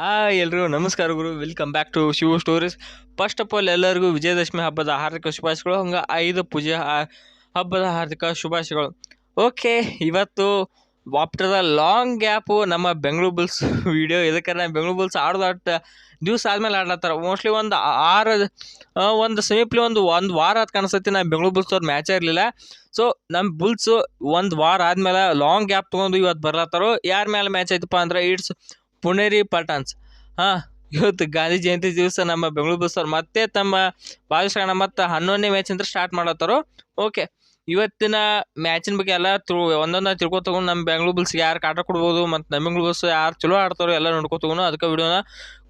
Hi ಎಲ್ರಿಗೂ ನಮಸ್ಕಾರ ಗುರು. Welcome back to Shiva stories first of all ಎಲ್ಲರಿಗೂ ವಿಜಯದಶಮಿ ಹಬ್ಬದ ಹಾರ್ದಿಕ ಶುಭಾಶಯಗಳು. ಹಂಗೆ ಐದು ಪೂಜೆ ಹಬ್ಬದ ಹಾರ್ದಿಕ ಶುಭಾಶಯಗಳು. ಓಕೆ ಇವತ್ತು ಆಫ್ಟರ್ ದ ಲಾಂಗ್ ಗ್ಯಾಪು ನಮ್ಮ ಬೆಂಗಳೂರು ಬುಲ್ಸ್ ವಿಡಿಯೋ ಇದಕ್ಕೆ ಬೆಂಗಳೂರು ಬುಲ್ಸ್ ಆಡೋದು ಆಟ ದಿವ್ಸ ಆದ್ಮೇಲೆ ಆಡ್ಲತ್ತಾರ. ಮೋಸ್ಟ್ಲಿ ಒಂದು ಆರು ಒಂದು ಸಮೀಪ್ಲಿ ಒಂದು ಒಂದು ವಾರ ಅದು ಕಾಣಿಸ್ತೈತಿ ನಾನು ಬೆಂಗಳೂರು ಬುಲ್ಸ್ ಅವ್ರ ಮ್ಯಾಚೇ ಇರಲಿಲ್ಲ ಸೊ ನಮ್ಮ ಬುಲ್ಸು ಒಂದು ವಾರ ಆದಮೇಲೆ ಲಾಂಗ್ ಗ್ಯಾಪ್ ತೊಗೊಂಡು ಇವತ್ತು ಬರ್ಲತ್ತಾರೋ, ಯಾರ ಮೇಲೆ ಮ್ಯಾಚ್ ಐತಪ್ಪ ಅಂದ್ರೆ ಇಟ್ಸ್ ಪುಣೇರಿ ಪಟಾನ್ಸ್ ಹಾಂ, ಇವತ್ತು ಗಾಂಧಿ ಜಯಂತಿ ದಿವಸ ನಮ್ಮ ಬೆಂಗಳೂರು ಬಸ್ ಅವ್ರು ಮತ್ತೆ ತಮ್ಮ ಭಾಗಶಃ ಮತ್ತು ಹನ್ನೊಂದನೇ ಮ್ಯಾಚ್ ಅಂತ ಸ್ಟಾರ್ಟ್ ಮಾಡತ್ತಾರೋ ಓಕೆ ಇವತ್ತಿನ ಮ್ಯಾಚಿನ ಬಗ್ಗೆ ಎಲ್ಲ ತಿಳ್ ಒಂದೊಂದು ತಿಳ್ಕೊ ತಗೊಂಡು ನಮ್ಮ ಬೆಂಗಳೂರು ಬಲ್ಸ್ ಯಾರು ಕಾಟ ಕೊಡ್ಬೋದು ಮತ್ತು ನಮ್ಮ ಬೆಂಗಳೂರು ಬಸ್ ಯಾರು ಚಲೋ ಆಡ್ತಾರೋ ಎಲ್ಲ ನೋಡ್ಕೊ ತಗೊಂಡು ಅದಕ್ಕೆ ವಿಡಿಯೋನ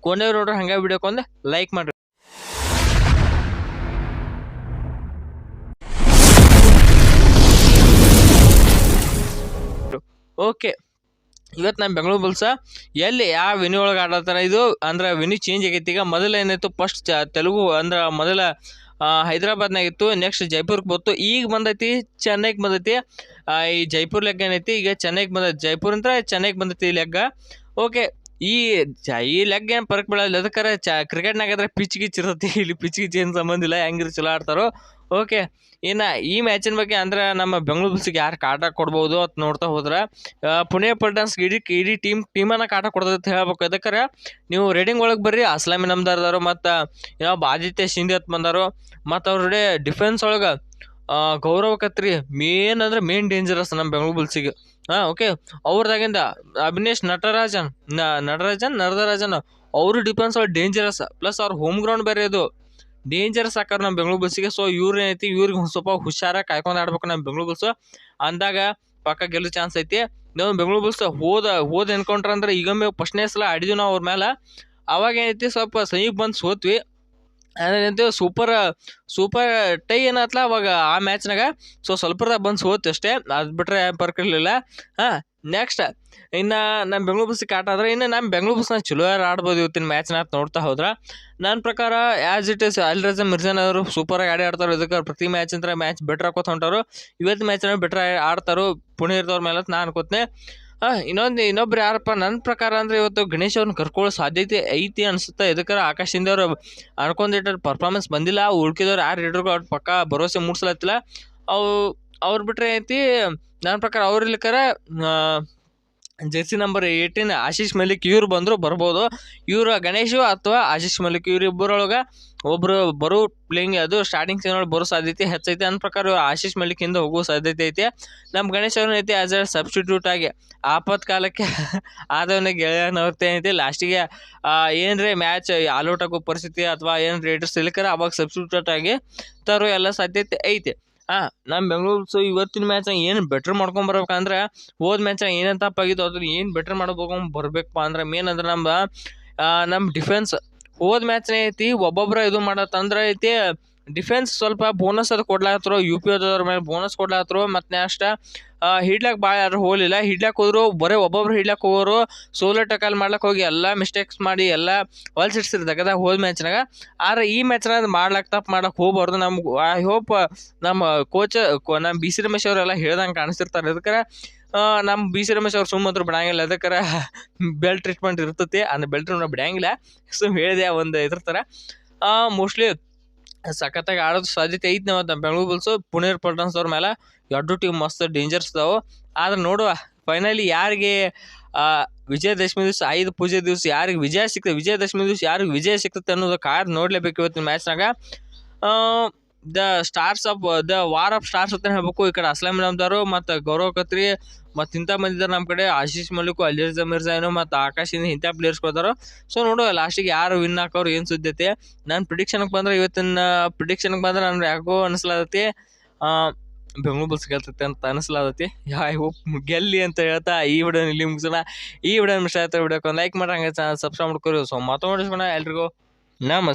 ಕೊನೆಯವ್ರು ನೋಡ್ರಿ ಹಂಗೆ ವಿಡಿಯೋಕೊಂದು ಲೈಕ್ ಮಾಡಿರಿ. ಓಕೆ ಇವತ್ತು ನಮ್ಮ ಬೆಂಗಳೂರು ಬುಲ್ಸ ಎಲ್ಲಿ ಯಾವ ವಿನಿ ಒಳಗೆ ಆಡತ್ತಾರ ಇದು? ಅಂದ್ರೆ ವಿನಿ ಚೇಂಜ್ ಆಗೈತಿ. ಈಗ ಮೊದಲು ಏನಾಯ್ತು? ಫಸ್ಟ್ ಚ ತೆಲುಗು ಅಂದ್ರೆ ಮೊದಲ ಆ, ಹೈದ್ರಾಬಾದ್ನಾಗ ಇತ್ತು ನೆಕ್ಸ್ಟ್ ಜೈಪುರ್ಗೆ ಬಂತು. ಈಗ ಬಂದೈತಿ ಚೆನ್ನೈಗೆ ಬಂದೈತಿ. ಈ ಜೈಪುರ್ ಲೆಗ್ ಏನೈತಿ? ಈಗ ಚೆನ್ನೈಗೆ ಬಂದೈತಿ ಜೈಪುರ್ ಅಂದ್ರೆ ಚೆನ್ನೈಗೆ ಬಂದೈತಿ ಈ ಓಕೆ ಈ ಜ ಈ ಲೆಗ್ ಏನು ಪರಕ್ ಬೀಳಲ್ಲ ಅದಕ್ಕಾರೆ ಚ ಕ್ರಿಕೆಟ್ನಾಗಾದ್ರೆ ಪಿಚ್ ಗಿಚ್ ಇರ್ತೈತಿ. ಇಲ್ಲಿ ಪಿಚ್ ಗಿಚ್ ಏನು ಸಂಬಂಧ ಇಲ್ಲ. ಹೆಂಗಿರು ಚಲೋ ಆಡ್ತಾರೋ. ಓಕೆ ಇನ್ನು ಈ ಮ್ಯಾಚಿನ ಬಗ್ಗೆ ಅಂದ್ರೆ ನಮ್ಮ ಬೆಂಗಳೂರು ಬುಲ್ಸಿಗೆ ಯಾರು ಕಾಟ ಕೊಡ್ಬೋದು ಅಂತ ನೋಡ್ತಾ ಹೋದ್ರೆ ಪುಣೆ ಪಲ್ಟನ್ಸ್ ಇಡೀ ಇಡೀ ಟೀಮ್ ಟೀಮನ್ನ ಕಾಟ ಕೊಡ್ತೈತೆ ಅಂತ ಹೇಳ್ಬೇಕು. ಅದಕ್ಕೆ ನೀವು ರೇಡಿಂಗ್ ಒಳಗೆ ಬರ್ರಿ. ಅಸ್ಲಾಮಿ ನಮ್ದಾರ್ದಾರು ಮತ್ತು ಯಾವ ಆದಿತ್ಯ ಶಿಂದೆ ಅಂತ ಬಂದಾರು. ಮತ್ತು ಅವ್ರ ಡಿಫೆನ್ಸ್ ಒಳಗೆ ಗೌರವ ಕತ್ರಿ ಮೇನ್ ಅಂದ್ರೆ ಮೇನ್ ಡೇಂಜರಸ್ ನಮ್ಮ ಬೆಂಗಳೂರು ಬುಲ್ಸಿಗೆ ಹಾಂ ಓಕೆ ಅವ್ರದಾಗಿಂದ ಅಭಿನೇಶ್, ನಟರಾಜನ್ ನಟರಾಜನ್, ನರದರಾಜನ್, ಅವರು ಡಿಫೆನ್ಸ್ ಅವ್ರು ಡೇಂಜರಸ್ ಪ್ಲಸ್ ಅವ್ರ ಹೋಮ್ ಗ್ರೌಂಡ್ ಬೇರೆ ಇದು. ಡೇಂಜರಸ್ ಹಾಕಾರ ನಮ್ಮ ಬೆಂಗಳೂರು ಬಸ್ಸಿಗೆ. ಸೊ ಇವ್ರು ಏನೈತಿ ಇವ್ರಿಗೆ ಸ್ವಲ್ಪ ಹುಷಾರಾಗಿ ಕಾಯ್ಕೊಂಡು ಆಡ್ಬೇಕು ನಮ್ಮ ಬೆಂಗಳೂರು ಬಸ್ಸು ಅಂದಾಗ ಪಕ್ಕ ಗೆಲ್ಲೋ ಚಾನ್ಸ್ ಐತಿ. ನಾವು ಬೆಂಗಳೂರು ಬುಲ್ಸ್ ಹೋದ ಹೋದ ಎನ್ಕೌಂಟ್ರ್ ಅಂದ್ರೆ ಈಗೊಮ್ಮೆ ಫಸ್ಟ್ನೇ ಸಲ ಆಡಿದ್ವಿ ನಾವು ಅವ್ರ ಮೇಲೆ ಅವಾಗ ಏನೈತಿ, ಸ್ವಲ್ಪ ಸಮೀಪ ಬಂದು ಸೋತ್ವಿ. ಅದೇನಂತ ಸೂಪರ್ ಸೂಪರ್ ಟೈ ಏನಾತ್ಲ ಅವಾಗ ಆ ಮ್ಯಾಚ್ನಾಗ ಸೊ ಸ್ವಲ್ಪದ ಬಂದು ಸೋತು ಅಷ್ಟೇ. ಅದು ಬಿಟ್ರೆ ಬರ್ಕಿರ್ಲಿಲ್ಲ ಹಾಂ ನೆಕ್ಸ್ಟ್ ಇನ್ನು ನಮ್ಮ ಬೆಂಗಳೂರು ಬಸ್ಸಿಗೆ ಆಟ ಆದ್ರೆ ಇನ್ನು ನಮ್ಮ ಬೆಂಗಳೂರು ಬಸ್ನ ಚಲೋ ಯಾರು ಆಡ್ಬೋದು ಇವತ್ತಿನ ಮ್ಯಾಚ್ನ ಅಂತ ನೋಡ್ತಾ ಹೋದ್ರೆ. ನನ್ನ ಪ್ರಕಾರ ಆ್ಯಸ್ ಇಟ್ ಇಸ್ ಅಲ್ರಜ ಮಿರ್ಜಾನ್ ಅವರು ಸೂಪರಾಗಿ ಆಡಿ ಆಡ್ತಾರೆ ಇದಕ್ಕೆ ಪ್ರತಿ ಮ್ಯಾಚ್ ಅಂತ ಮ್ಯಾಚ್ ಬೆಟ್ರ್ ಹಾಕೋತ ಹೊಂಟಾರು ಇವತ್ತು ಮ್ಯಾಚ್ನ ಬೆಟ್ರ್ ಆಡ್ತಾರೋ ಪುಣೆ ಇರ್ತವ್ರ ಮೇಲೆ ನಾನು ಅನ್ಕೋತೀನಿ. ಇನ್ನೊಂದು ಇನ್ನೊಬ್ರು ಯಾರಪ್ಪ ನನ್ನ ಪ್ರಕಾರ ಅಂದರೆ ಇವತ್ತು ಗಣೇಶ್ ಅವ್ರನ್ನ ಕರ್ಕೊಳ್ಳೋ ಸಾಧ್ಯತೆ ಐತಿ ಅನಿಸುತ್ತೆ. ಎದಕ್ಕಾರ ಆಕಾಶ್ ಶಿಂದೆ ಅವರು ಅನ್ಕೊಂಡಿಟ್ಟರು ಪರ್ಫಾರ್ಮೆನ್ಸ್ ಬಂದಿಲ್ಲ, ಉಳ್ಕಿದವ್ರು ಯಾರು ಹಿಡ್ರು ಅವ್ರ ಪಕ್ಕ ಭರವಸೆ ಮೂಡಿಸ್ಲತ್ತಿಲ್ಲ. ಅವು ಅವ್ರು ಬಿಟ್ಟರೆ ಐತಿ ನನ್ನ ಪ್ರಕಾರ ಅವ್ರು ಇರ್ಲಿಕ್ಕಾರ jersey number eighteen Ashish Malik ಇವ್ರು ಬಂದರೂ, ಬರ್ಬೋದು. ಇವರು ಗಣೇಶು ಅಥವಾ ಆಶೀಶ್ ಮಲಿಕ್ ಇವ್ರು ಇಬ್ಬರೊಳಗೆ ಒಬ್ಬರು ಬರೋ ಪ್ಲೇಯಿಂಗ್ ಅದು ಸ್ಟಾರ್ಟಿಂಗ್ ಸೀನೊಳಗೆ ಬರೋ ಸಾಧ್ಯತೆ ಹೆಚ್ಚೈತೆ. ಅನ್ನ ಪ್ರಕಾರ ಆಶೀಶ್ ಮಲಿಕಿಂದ ಹೋಗೋ ಸಾಧ್ಯತೆ ಐತೆ. ನಮ್ಮ ಗಣೇಶ್ ಅವ್ರನ್ನ ಐತಿ ಆಸ್ ಅ ಸಬ್ಸ್ಟಿಟ್ಯೂಟ್ ಆಗಿ. ಆಪತ್ ಕಾಲಕ್ಕೆ ಆದವನ ಗೆಳೆಯನವ್ರತೆ ಐತಿ. ಲಾಸ್ಟಿಗೆ ಏನರೇ ಮ್ಯಾಚ್ ಆಲ್ಔಟ್ ಆಗೋ ಪರಿಸ್ಥಿತಿ ಅಥವಾ ಏನು ರೇಟರ್ಸ್ ಇಲ್ಲಿಕರ ಅವಾಗ ಸಬ್ಸ್ಟಿಟ್ಯೂಟ್ ಆಗಿ ತರೋ ಎಲ್ಲ ಸಾಧ್ಯತೆ ಐತೆ. ಹಾಂ ನಮ್ಮ ಬೆಂಗಳೂರು ಸೊ ಇವತ್ತಿನ ಮ್ಯಾಚ್ ಏನು ಬೆಟ್ರ್ ಮಾಡ್ಕೊಂಬರ್ಬೇಕಂದ್ರೆ ಹೋದ ಮ್ಯಾಚ್ ಏನೇನು ತಪ್ಪಾಗಿತ್ತು ಅದನ್ನ ಏನು ಬೆಟ್ರ್ ಮಾಡ್ಬೇಕು ಬರ್ಬೇಕಪ್ಪ ಅಂದ್ರೆ ಮೇನ್ ಅಂದ್ರೆ ನಮ್ಮ ನಮ್ಮ ಡಿಫೆನ್ಸ್ ಹೋದ ಮ್ಯಾಚ್ನೇ ಐತಿ ಒಬ್ಬೊಬ್ಬರ ಇದು ಮಾಡತ್ತಂದ್ರೆ ಐತಿ ಡಿಫೆನ್ಸ್ ಸ್ವಲ್ಪ ಬೋನಸ್ ಅದು ಕೊಡ್ಲಾತ್ರು ಯು ಪಿ ಓದೋದ್ರ ಮೇಲೆ ಬೋನಸ್ ಕೊಡ್ಲಾತ್ರು ಮತ್ತು ನೆಕ್ಸ್ಟ್ ಹಿಡ್ಲಾಕ್ ಭಾಳ ಯಾರು ಹೋಗಲಿಲ್ಲ. ಹಿಡ್ಲಾಕ್ ಹೋದ್ರು, ಬರೀ ಒಬ್ಬೊಬ್ರು ಹಿಡ್ಲಾಕ್ ಹೋಗೋರು ಸೋಲೋ ಟಕಲ್ ಮಾಡ್ಲಕ್ಕೆ ಹೋಗಿ ಎಲ್ಲ ಮಿಸ್ಟೇಕ್ಸ್ ಮಾಡಿ, ಎಲ್ಲ ಹೊಲ್ಸಿಡ್ಸಿರ್ ತೆಗದಾಗ ಹೋದ ಮ್ಯಾಚ್ನಾಗ ಆದ್ರೆ ಈ ಮ್ಯಾಚ್ನಾಗ ಮಾಡ್ಲಕ್ಕೆ ತಪ್ಪು ಮಾಡಕ್ಕೆ ಹೋಗ್ಬಾರ್ದು. ನಮ್ಗೆ ಐ ಹೋಪ್ ನಮ್ಮ ಕೋಚ್ ನಮ್ಮ ಬಿ ಸಿ ರಮೇಶ್ ಅವರೆಲ್ಲ ಹೇಳ್ದಂಗೆ ಕಾಣಿಸ್ತಿರ್ತಾರೆ. ಅದಕ್ಕೆ ನಮ್ಮ ಬಿ ಸಿ ರಮೇಶ್ ಅವ್ರು ಬಿಡಂಗಿಲ್ಲ. ಅದಕ್ಕೆ ಬೆಲ್ಟ್ ಟ್ರೀಟ್ಮೆಂಟ್ ಇರ್ತೈತಿ. ಅಂದ್ರೆ ಬೆಲ್ಟ್ ಬಿಡಂಗಿಲ್ಲ. ಸುಮ್ ಹೇಳಿದೆ ಒಂದು ಇದ್ರ ಮೋಸ್ಟ್ಲಿ ಸಖತ್ತಾಗಿ ಆಡೋದು ಸಾಧ್ಯತೆ ಐತಿ ನಾವು ನಮ್ಮ ಬೆಂಗಳೂರು ಬುಲ್ಸು ಪುಣೇರ್ ಪಲ್ಟನ್ಸ್ ಅವ್ರ ಮೇಲೆ ಎರಡು ಟೀಮ್ ಮಸ್ತ್ ಡೇಂಜರ್ಸ್ ಇದಾವೆ ಆದ್ರೆ ನೋಡುವ ಫೈನಲಿ ಯಾರಿಗೆ ವಿಜಯದಶಮಿ ದಿವಸ, ಐದು ಪೂಜೆ ದಿವಸ ಯಾರಿಗೆ ವಿಜಯ ಸಿಗ್ತದೆ ವಿಜಯದಶಮಿ ದಿವಸ ಯಾರಿಗೆ ವಿಜಯ ಸಿಗ್ತದೆ ಅನ್ನೋದು ಕಾರ್ ನೋಡ್ಲೇಬೇಕು ಇವತ್ತಿನ ಮ್ಯಾಚ್ನಾಗ the stars of, the war of stars ಅಂತ ಹೇಳ್ಬೇಕು. ಈ ಕಡೆ ಅಸ್ಲಾಂ ನಮ್ದಾರು ಮತ್ತು ಗೌರವ್ ಕತ್ರಿ ಮತ್ತು ಇಂಥ ಮಂದಿ ಇದಾರೆ ನಮ್ಮ ಕಡೆ. ಆಶೀಶ್ ಮಲಿಕ್ ಅಲಿರ್ಜಾ ಮಿರ್ಜಾನು ಮತ್ತು ಆಕಾಶಿಂದ ಇಂಥ ಪ್ಲೇಯರ್ಸ್ ಕೊಡ್ತಾರೋ ಸೊ ನೋಡು ಲಾಸ್ಟಿಗೆ ಯಾರು ವಿನ್ ಹಾಕೋರು ಏನು ಸುದ್ದೈತೆ ನಾನು ಪ್ರಿಡಿಕ್ಷನ್ಗೆ ಬಂದ್ರೆ ಇವತ್ತಿನ ಪ್ರಿಡಿಕ್ಷನ್ಗೆ ಬಂದ್ರೆ ನಾನು ಯಾಕೋ ಅನಿಸ್ಲಾದತಿ ಬೆಂಗಳೂರು ಬಸ್ ಗೆಲ್ತೈತೆ ಅಂತ ಅನಿಸ್ಲಾದತಿ ಹೋಪ್ ಗೆಲ್ಲಿ ಅಂತ ಹೇಳ್ತಾ ಈ ವಿಡಿಯೋ ಇಲ್ಲಿ ಮುಗಿಸೋಣ. ಈ ವಿಡಿಯೋ ಇಷ್ಟ ಆಯ್ತು ವಿಡಿಯೋಕ್ಕೆ ಲೈಕ್ ಮಾಡಿ ಹಂಗೆ ಚಾನಲ್ ಸಬ್ಸ್ಕ್ರೈಬ್ ಮಾಡ್ಕೊರಿ. ಸೊ ಮಾತಾಡಿಸ್ಕೊಣ ಎಲ್ರಿಗೂ. ನಮಸ್ಕಾರ.